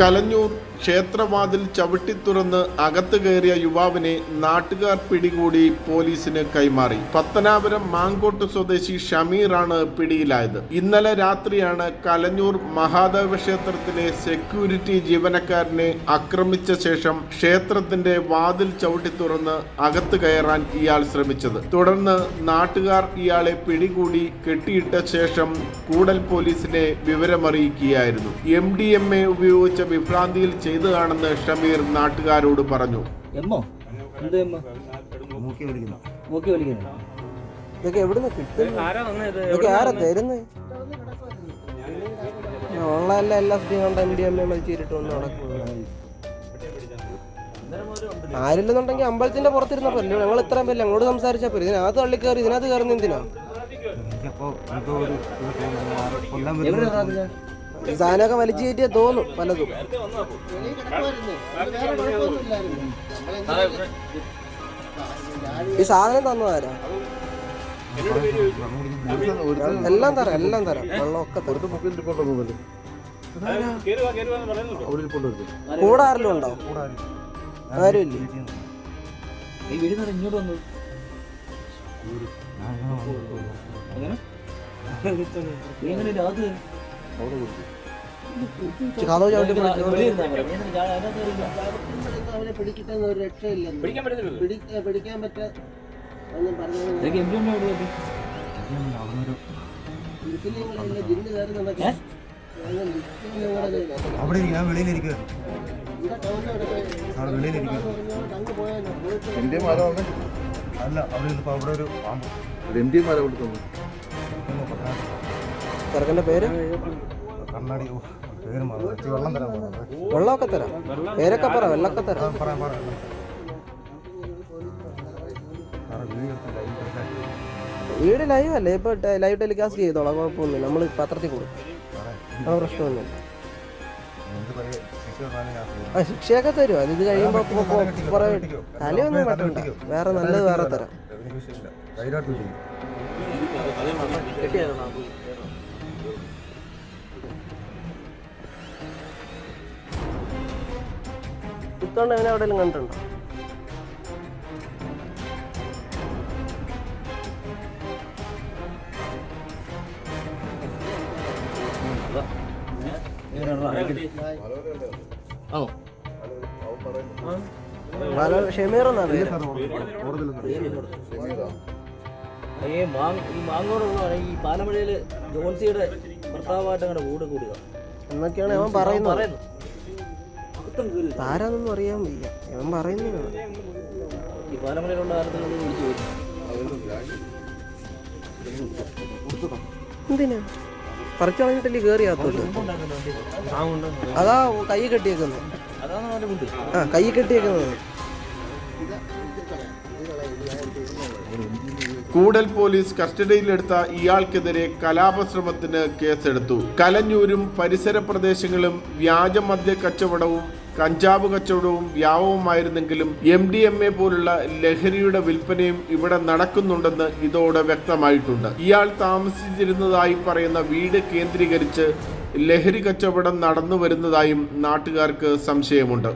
കലഞ്ഞൂർ ക്ഷേത്രവാതിൽ ചവിട്ടി തുറന്ന് അകത്ത് കയറിയ യുവാവിനെ നാട്ടുകാർ പിടികൂടി പോലീസിന് കൈമാറി. പത്തനാപുരം മാങ്കോട്ട് സ്വദേശി ഷമീറാണ് പിടിയിലായത്. ഇന്നലെ രാത്രിയാണ് കലഞ്ഞൂർ മഹാദേവ ക്ഷേത്രത്തിലെ സെക്യൂരിറ്റി ജീവനക്കാരനെ ആക്രമിച്ച ശേഷം ക്ഷേത്രത്തിന്റെ വാതിൽ ചവിട്ടി തുറന്ന് അകത്ത് കയറാൻ ഇയാൾ ശ്രമിച്ചത്. തുടർന്ന് നാട്ടുകാർ ഇയാളെ പിടികൂടി കെട്ടിയിട്ട ശേഷം കൂടൽ പോലീസിനെ വിവരമറിയിക്കുകയായിരുന്നു. എം ഡി എം എ ഉപയോഗിച്ച വിഭ്രാന്തിയിൽ ചെയ്തതാണെന്ന് ഷമീർ നാട്ടുകാരോട് പറഞ്ഞു. എമ്മോ? എന്ത് എമ്മോ? വലിക്കുന്നു ഇതൊക്കെ എവിടുന്ന് കിട്ടും ആരാ വന്നത് ഇതൊക്കെ ആരാ തരുന്നത് ഓൺലൈനിലെ എല്ലാ സ്ഥിതിയും കണ്ട ആരില്ലെന്നുണ്ടെങ്കിൽ അമ്പലത്തിന്റെ പുറത്തിരുന്നപ്പോ ഞങ്ങൾ ഇത്രയും പേര് ഞങ്ങളോട് സംസാരിച്ചപ്പോ ഇതിനകത്ത് തള്ളി കയറി ഇതിനകത്ത് കയറുന്ന എന്തിനാ? സാധനമൊക്കെ വലിച്ചു കയറ്റിയാ തോന്നും പലതും ഈ സാധനം തന്നതാരാ? എല്ലാം തരാം എല്ലാം തരാം. വെള്ളമൊക്കെ കൂടെ ആരെങ്കിലും ഉണ്ടോ? ആരും നിന്ന് ഇങ്ങോട്ട് വന്നു. എങ്ങനെ രാത് അവിടെ ചവിട്ടി അവനെ ഒരു രക്ഷയില്ലെന്ന്. പിടിക്കാൻ. പിടിക്കാൻ പറ്റ ഒന്നും പറഞ്ഞു ജിന്ന്? അവിടെ ഞാൻ വെളിയിലിരിക്കുക അവിടെ വെളിയിലിരിക്കുക അല്ല അവിടെ അവിടെ ഒരു പാമ്പ് മരം പേര്? കണ്ണാടി. വെള്ളമൊക്കെ തരാം. പേരൊക്കെ പറ വെള്ളമൊക്കെ തരാം. വീട് ലൈവ് അല്ലേ? ഇപ്പൊ ലൈവ് ടെലികാസ്റ്റ് ചെയ്തോളാം കുഴപ്പമൊന്നുമില്ല. നമ്മൾ പത്രത്തിൽ കൊടുക്കും. ആ പ്രശ്നമൊന്നുമില്ല. ആ ശിക്ഷയൊക്കെ തരും അത് ഇത് കഴിയുമ്പോ. തലയൊന്നും തല വേറെ നല്ലത് വേറെ തരാം. കുത്തോണ്ട് അവനെ എവിടെയെങ്കിലും കണ്ടിട്ടുണ്ടോ? പേര്? ഈ ഈ ജോൺസിയുടെ ഭർത്താവായിട്ട് അങ്ങനെ കൂടെ കൂടുക എന്നൊക്കെയാണ് അവൻ പറയുന്നത്. ആരാന്നൊന്നും അറിയാൻ വയ്യ. ഇവൻ പറയുന്നതാണ് എന്തിനാ? പറിച്ചു കളഞ്ഞിട്ടല്ലേ കയറി അകത്തോട്ട്? അതാ കൈ കെട്ടിയേക്കുന്നത്. അതാണ് അവന്റെ മുണ്ട്? ആ കൈ കെട്ടിയേക്കുന്നത്. കൂടൽ പോലീസ് കസ്റ്റഡിയിലെടുത്ത ഇയാൾക്കെതിരെ കലാപശ്രമത്തിന് കേസെടുത്തു. കലഞ്ഞൂരും പരിസര പ്രദേശങ്ങളും വ്യാജമദ്യ കച്ചവടവും കഞ്ചാവ് കച്ചവടവും വ്യാപകമായിരുന്നെങ്കിലും എം ഡി എം എ പോലുള്ള ലഹരിയുടെ വിൽപ്പനയും ഇവിടെ നടക്കുന്നുണ്ടെന്ന് ഇതോടെ വ്യക്തമായിട്ടുണ്ട്. ഇയാൾ താമസിച്ചിരുന്നതായി പറയുന്ന വീട് കേന്ദ്രീകരിച്ച് ലഹരി കച്ചവടം നടന്നു വരുന്നതായും നാട്ടുകാർക്ക് സംശയമുണ്ട്.